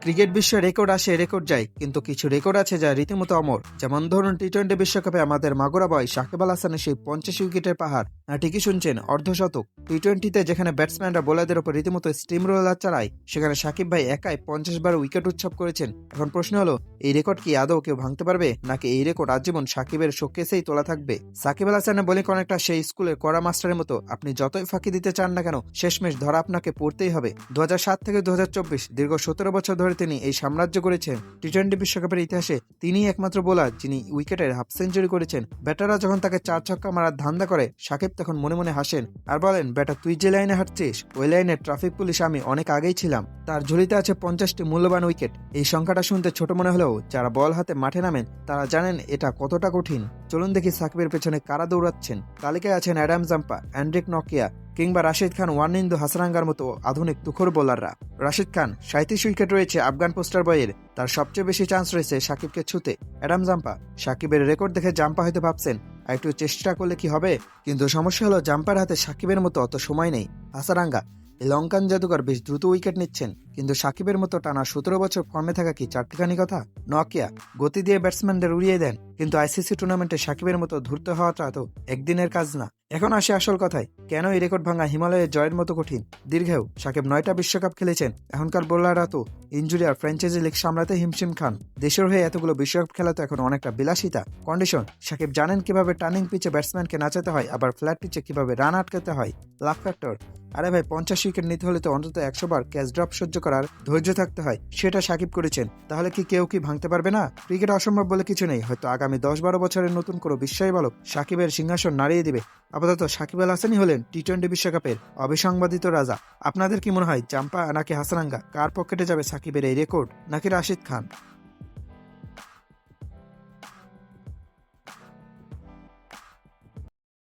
Cricket বিশ্বে record আসে, record যায়। কিন্তু কিছু রেকর্ড আছে যা রীতিমতো অমর। যেমন ধরুন টি টোয়েন্টি বিশ্বকাপে আমাদের মাগুরা বয় সাকিব আল হাসানের সেই পঞ্চাশ উইকেটের পাহাড়। না ঠিকই শুনছেন, অর্ধশতক। টি টোয়েন্টিতে যেখানে ব্যাটসম্যানরা, বোলারদের উপর রীতিমতো স্টিম রোলার চালায়, সেখানে সাকিব ভাই একাই পঞ্চাশ বার উইকেট উৎসব করেছেন। এখন প্রশ্ন হলো, এই রেকর্ড কি আদৌ কেউ ভাঙতে পারবে? নাকি এই রেকর্ড আজীবন সাকিবের শোকেসেই তোলা থাকবে? সাকিব আল হাসানের বোলিং অনেকটা সেই স্কুলের কড়া মাস্টারের মতো। আপনি যতই ফাঁকি দিতে চান না কেন, শেষমেশ ধরা আপনাকে পড়তেই হবে। দু হাজার সাত থেকে দুহাজার চব্বিশ, দীর্ঘ সতেরো বছর ধরে তিনি এই সাম্রাজ্য করেছেন। টি টোয়েন্টি বিশ্বকাপের ইতিহাসে তিনিই একমাত্র বোলার যিনি উইকেটের হাফ সেঞ্চুরি করেছেন। ব্যাটাররা যখন তাকে চার ছক্কা মারার ধান্দা করে, সাকিব তখন মনে মনে হাসেন আর বলেন, ব্যাটার, তুই যে লাইনে হাঁটছিস, ওই লাইনে ট্রাফিক পুলিশ আমি অনেক আগেই ছিলাম। তার ঝুলিতে আছে পঞ্চাশটি মূল্যবান উইকেট। এই সংখ্যাটা শুনতে ছোট মনে হলেও যারা বল হাতে মাঠে নামেন, তারা জানেন এটা কতটা কঠিন। চলুন দেখি সাকিবের পেছনে কারা দৌড়াচ্ছেন। তালিকায় আছেন অ্যাডাম জাম্পা, অ্যান্ড্রিক নকিয়া কিংবা রাশিদ খান ওয়ানিন্দু হাসারাঙ্গার মতো আধুনিক তুখর বোলাররা। রাশিদ খান সাঁত্রিশ উইকেট রয়েছে আফগান পোস্টার বয়ের তার সবচেয়ে বেশি চান্স রয়েছে সাকিবকে ছুতে। অ্যাডাম জাম্পা, সাকিবের রেকর্ড দেখে জাম্পা হয়তো ভাবছেন একটু চেষ্টা করলে কি হবে? কিন্তু সমস্যা হলো জাম্পার হাতে সাকিবের মতো অত সময় নেই। হাসারাঙ্গা লঙ্কান জাদুকর বেশ দ্রুত উইকেট নিচ্ছেন, কিন্তু সাকিবের মতো টানা সতেরো বছর ফর্মে থাকা কি চারটিখানি কথা? নকিয়া, গতি দিয়ে ব্যাটসম্যানদের উড়িয়ে দেন, কিন্তু আইসিসি টুর্নামেন্টে সাকিবের মতো ধূর্ত হওয়াটা তো একদিনের কাজ না। এখন আসে আসল কথায়, কেন এই রেকর্ড ভাঙা হিমালয়ের জয়ের মতো কঠিন? দীর্ঘেও, সাকিব নয়টা বিশ্বকাপ খেলেছেন, এখনকার বোলাররা তো ইঞ্জুরি আর ফ্র্যাঞ্চাইজি লিগ সামলাতে হিমশিম খান। দেশের হয়ে এতগুলো বিশ্বকাপ খেলা তো এখন অনেকটা বিলাসিতা। কন্ডিশন, সাকিব জানেন কীভাবে টার্নিং পিচে ব্যাটসম্যানকে নাচাতে হয়, আবার ফ্ল্যাট পিচে কীভাবে রান আটকাতে হয়? লাভ ফ্যাক্টর আরে ভাই, পঞ্চাশ উইকেট নিতে হলে তো অন্তত একশো বার ক্যাচ ড্রপ সহ্য করার ধৈর্য থাকতে হয়, সেটা সাকিব করেছেন। তাহলে কি কেউ কি ভাঙতে পারবে না? ক্রিকেট অসম্ভব বলে কিছু নেই, হয়তো আগামী দশ বারো বছরের নতুন কোনো বিস্ময় বালক সাকিবের সিংহাসন নাড়িয়ে দিবে। আপাতত সাকিব আল হাসানই হলেন টি টোয়েন্টি বিশ্বকাপের অবিসংবাদিত রাজা। আপনাদের কি মনে হয়, চাম্পা নাকি হাসানাঙ্গা? কার পকেটে যাবে সাকিবের এই রেকর্ড, নাকি রাশিদ খান?